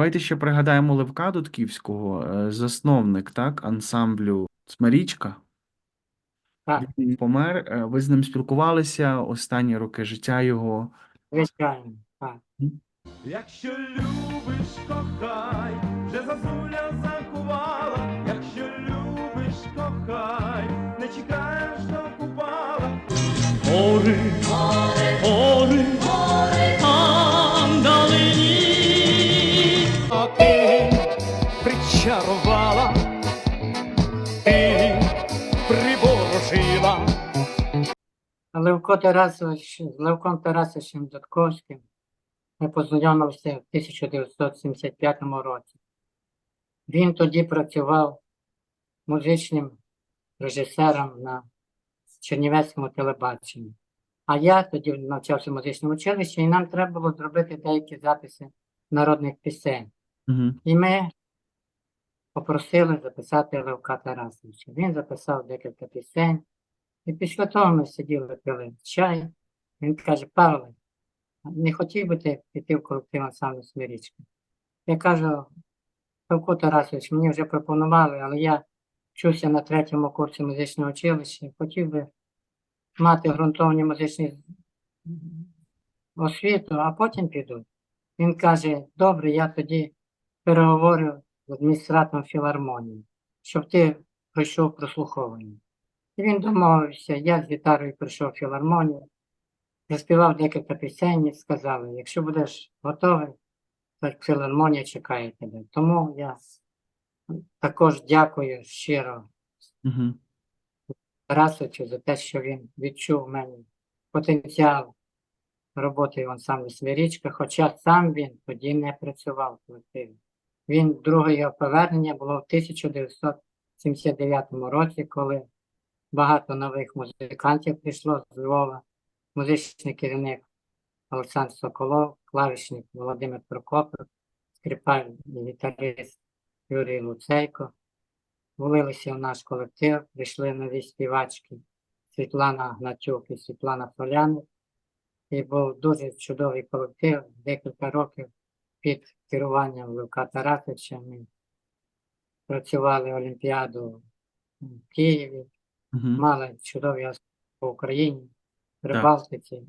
Давайте ще пригадаємо Левка Дудківського, е, засновник, так, ансамблю Смирічка. Так, Він помер. е, Ви з ним спілкувалися останні роки життя його. звичайно, так. Якщо любиш, кохай, вже зазуля закувала, якщо любиш, кохай, не чекаєш до купала. Гори, гори, причарувала, ти приворожила. Левко Тарасович, з Левком Тарасовичем Дудковським ми познайомилися в 1975 році. Він тоді працював музичним режисером на Чернівецькому телебаченні. А я тоді навчався в музичному училищі, і нам треба було зробити деякі записи народних пісень. Угу. І ми попросили записати Левка Тарасовича. Він записав декілька пісень. І після того ми сиділи, пили чай. Він каже, Павле, не хотів би ти піти в колектив ансамблю Смирічка? Я кажу, Левко Тарасович, мені вже пропонували, але я вчуся на третьому курсі музичного училища. Хотів би мати ґрунтовні музичні освіту, а потім піду. Він каже, добре, я тоді переговорю адміністратором філармонії, щоб ти пройшов прослуховування. І він домовився, я з гітарою прийшов в філармонію, заспівав декілька пісень і сказали, якщо будеш готовий, то філармонія чекає тебе. Тому я також дякую щиро Угу. Тарасовичу за те, що він відчув в мені потенціал роботи в ансамблі Смирічка, хоча сам він тоді не працював в колективі. Він друге його повернення було в 1979 році, коли багато нових музикантів прийшло з Львова, музичний керівник Олександр Соколов, клавішник Володимир Прокопов, скрипаль і гітарист Юрій Луцейко. Влилися в наш колектив, прийшли нові співачки Світлана Гнатюк і Світлана Соляник. І був дуже чудовий колектив, декілька років під керуванням Левка Тарасовича. Ми працювали Олімпіаду в Києві, Угу. мали чудові успіхи по Україні, Прибалтиці.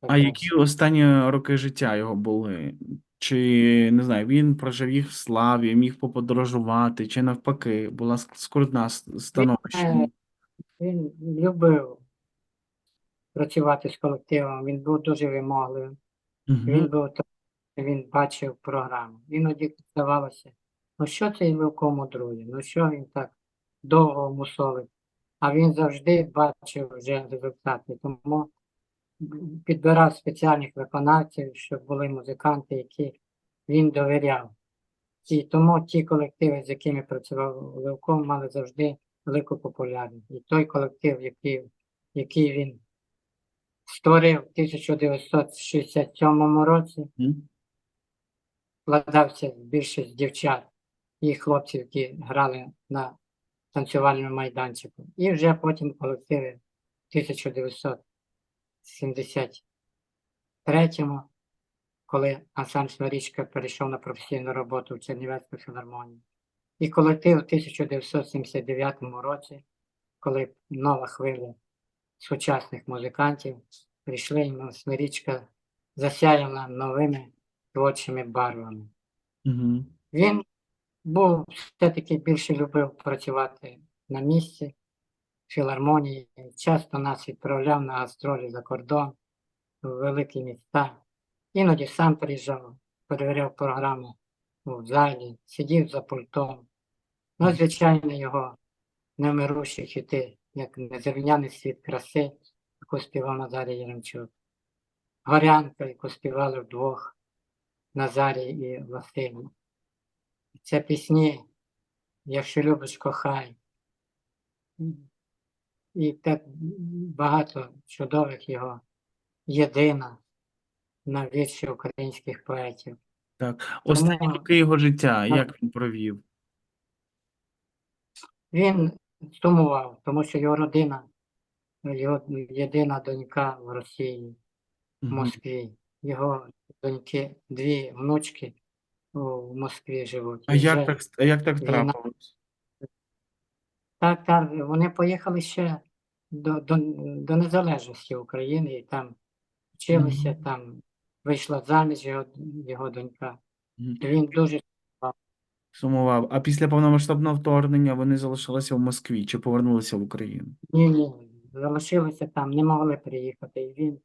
А які останні роки життя його були? Чи не знаю, він прожив їх в славі, міг поподорожувати, чи навпаки, була ск- скрутна становище? Е, Він любив працювати з колективом, він був дуже вимогливим. Він Угу. був так, він бачив програму. Іноді здавалося, ну що цей Левко мудрує, ну що він так довго мусолить. А він завжди бачив вже результати. Тому підбирав спеціальних виконавців, щоб були музиканти, які він довіряв. І тому ті колективи, з якими працював Левко, мали завжди велику популярність. І той колектив, який, який він створив в 1967 році, складався більше з дівчат і хлопців, які грали на танцювальному майданчику. І вже потім колективи в 1973-му, коли ансамбль Смирічка перейшов на професійну роботу в Чернівецьку філармонію. І колектив у 1979 році, коли нова хвиля сучасних музикантів прийшли, і Смирічка засяяла новими творчими барвами. Угу. Він був все-таки більше любив працювати на місці в філармонії. Часто нас відправляв на гастролі за кордон в великі міста. Іноді сам приїжджав, перевіряв програму в залі, сидів за пультом. Ну, звичайно, його невмирущі хіти, як Незрівняний світ краси, яку співав Назарій Яремчук. Горянка, яку співали вдвох Назарій і Василь. Це пісні, якщо любиш, кохай. І так багато чудових його єдина на вірші українських поетів. Так. Останні Тому- роки його життя, як він провів? Він сумував, тому що його родина, його єдина донька в Росії, в Москві. Його доньки, дві внучки у Москві живуть. А І як так, а як так війна- трапилось? Так, так, вони поїхали ще до, до, до незалежності України і там вчилися, Мгм. там вийшла заміж його, його донька. Мгм. І він дуже Сумував. А після повномасштабного вторгнення вони залишилися в Москві чи повернулися в Україну? ні, ні, залишилися там, не могли приїхати. І він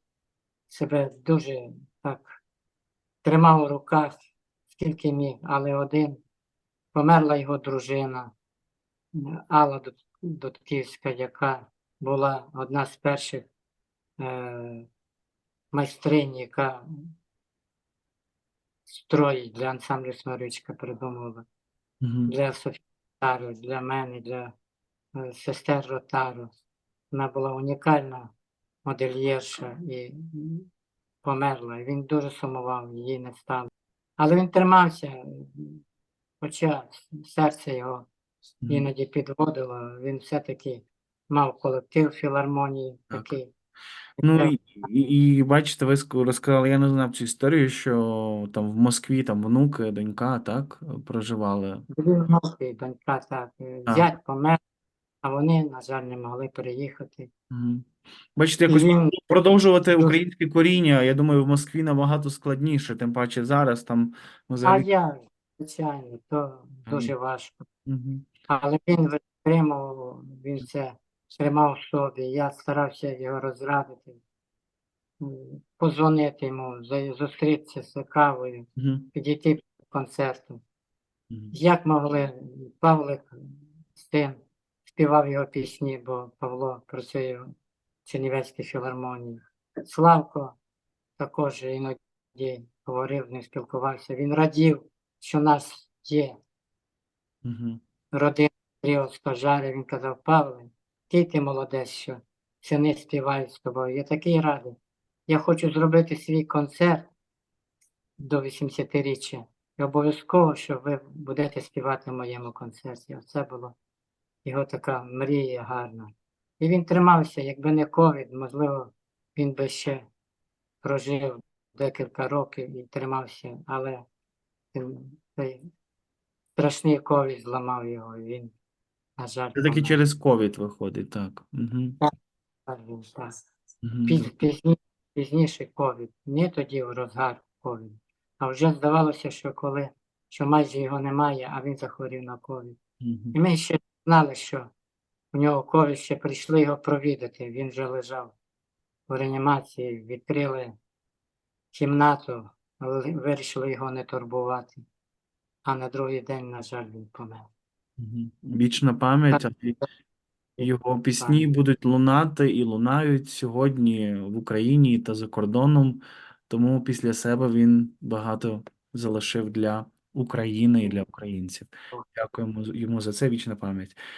себе дуже так тримав у руках, скільки міг, але один померла його дружина Алла Дудківська, яка була одна з перших е, майстринь, яка строїть для ансамблю Смиричка придумувала. Мгм. Для Софії Ротару, для мене, для е, сестер Ротару. Вона була унікальна модельєрша і померла. І Він дуже сумував, її не стало. Але він тримався, хоча серце його іноді підводило, він все-таки мав колектив філармонії такий. Ну і, і, і бачите, ви розказали, я не знав цю історію, що там в Москві там внуки, донька, так, проживали. Дві внуки, донька, так. Зять помер, а вони, на жаль, не могли переїхати. Мгм. Бачите, якось він продовжувати українське коріння, я думаю, в Москві набагато складніше, тим паче зараз там А я, звичайно, то дуже важко. Мгм. Але він витримав, він це тримав в собі. Я старався його розрадити, позвонити йому, зустрітися з кавою, Мгм. підійти до концерту. Мгм. Як могли, Павлик, син, співав його пісні, бо Павло працює в Чернівецькій філармонії. Славко також іноді говорив, не спілкувався. Він радів, що нас є Мгм. родина Тріо Скажари, він казав, Павле, який ти молодець, що сини співають з тобою. Я такий радий. Я хочу зробити свій концерт до 80-річчя. І обов'язково, що ви будете співати в моєму концерті. Оце було його така мрія гарна. І він тримався, якби не ковід, можливо, він би ще прожив декілька років і тримався, але цей страшний ковід зламав його, і він, на жаль, Це таки помер. через ковід виходить, так. Мгм. Так, він так. Піз- пізні- Пізніше ковід, не тоді в розгар ковід. А вже здавалося, що коли що майже його немає, а він захворів на ковід. Мгм. І ми ще знали, що у нього ковід ще прийшли його провідати. Він вже лежав в реанімації, відкрили кімнату, але вирішили його не турбувати. А на другий день, на жаль, він помер. Вічна пам'ять, його пісні будуть лунати і лунають сьогодні в Україні та за кордоном, тому після себе він багато залишив для України і для українців. Дякуємо йому за це. Вічна пам'ять.